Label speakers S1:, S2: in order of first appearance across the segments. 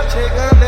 S1: আছে গান।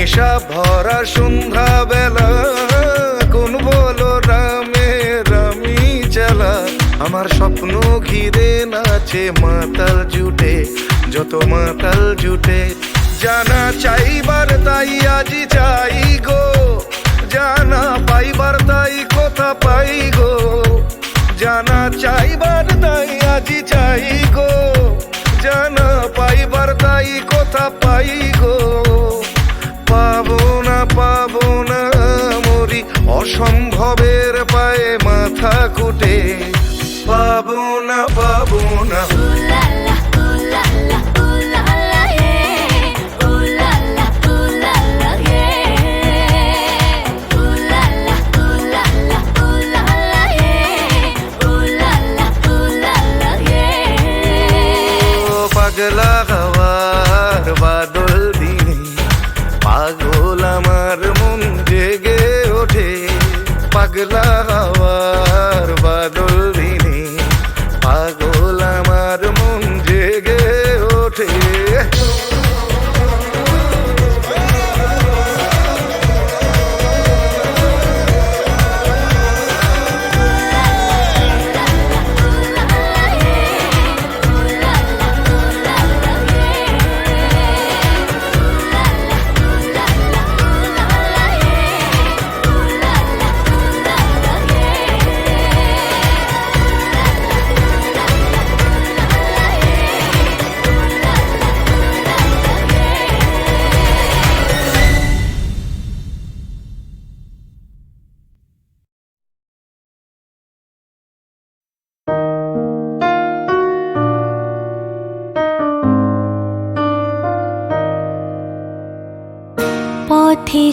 S1: অভিশাপ ভরা সন্ধ্যা বেলা কোন বলো রামে, রামি চালা আমার স্বপ্ন ঘিরে নাচে, মাতাল জুটে, যত মাতাল জুটে। জানা চাইবার তাই আজি চাই গো, জানা পাইবার তাই কথা পাই গো, জানা চাইবার তাই আজি চাই গো। জানা পাইবার তাই কথা পাই গো। পাবো না পাবো না মরি অসম্ভবের পায়ে মাথা কুটে। পাবো না পাবো না। পাগলা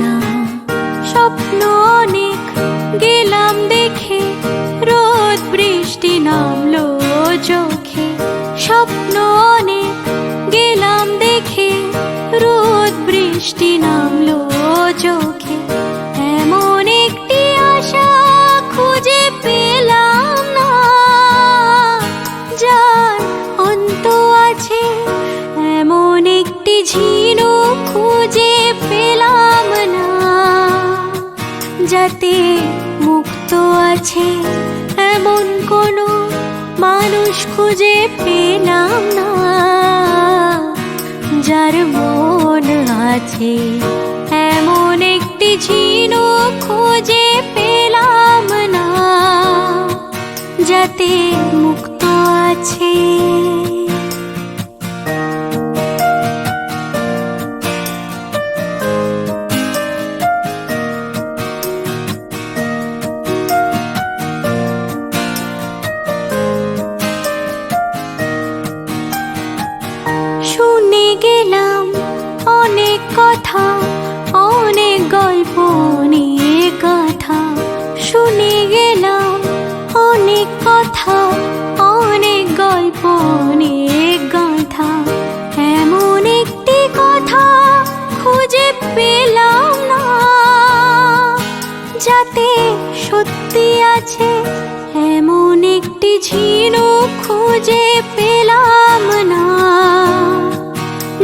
S2: না। গেলাম দেখে রোদ বৃষ্টি নামলো চোখে। স্বপ্ন অনেক গেলাম দেখে রোদ বৃষ্টি নামলো পেলাম না যার মন আছে এমন একটি ঝিনুক খুঁজে পেলাম না যাতে মুক্ত আছে।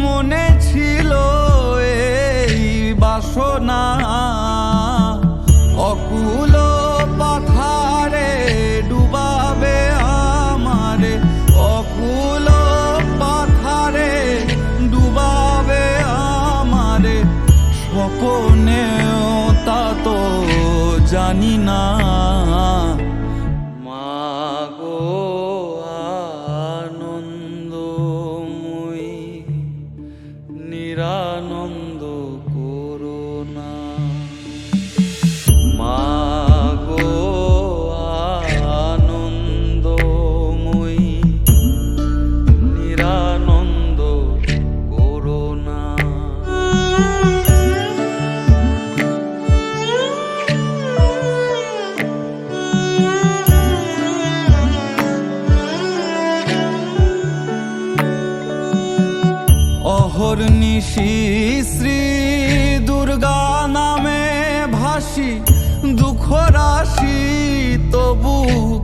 S3: মনে ছিল এই বাসনা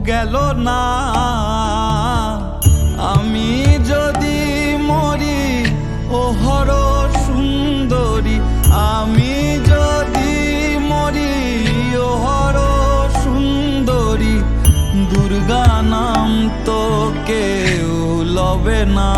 S3: গেল না। আমি যদি মরি, ও হর সুন্দরী। আমি যদি মরি, ও হর সুন্দরী। দুর্গা নাম তোকে লবে না।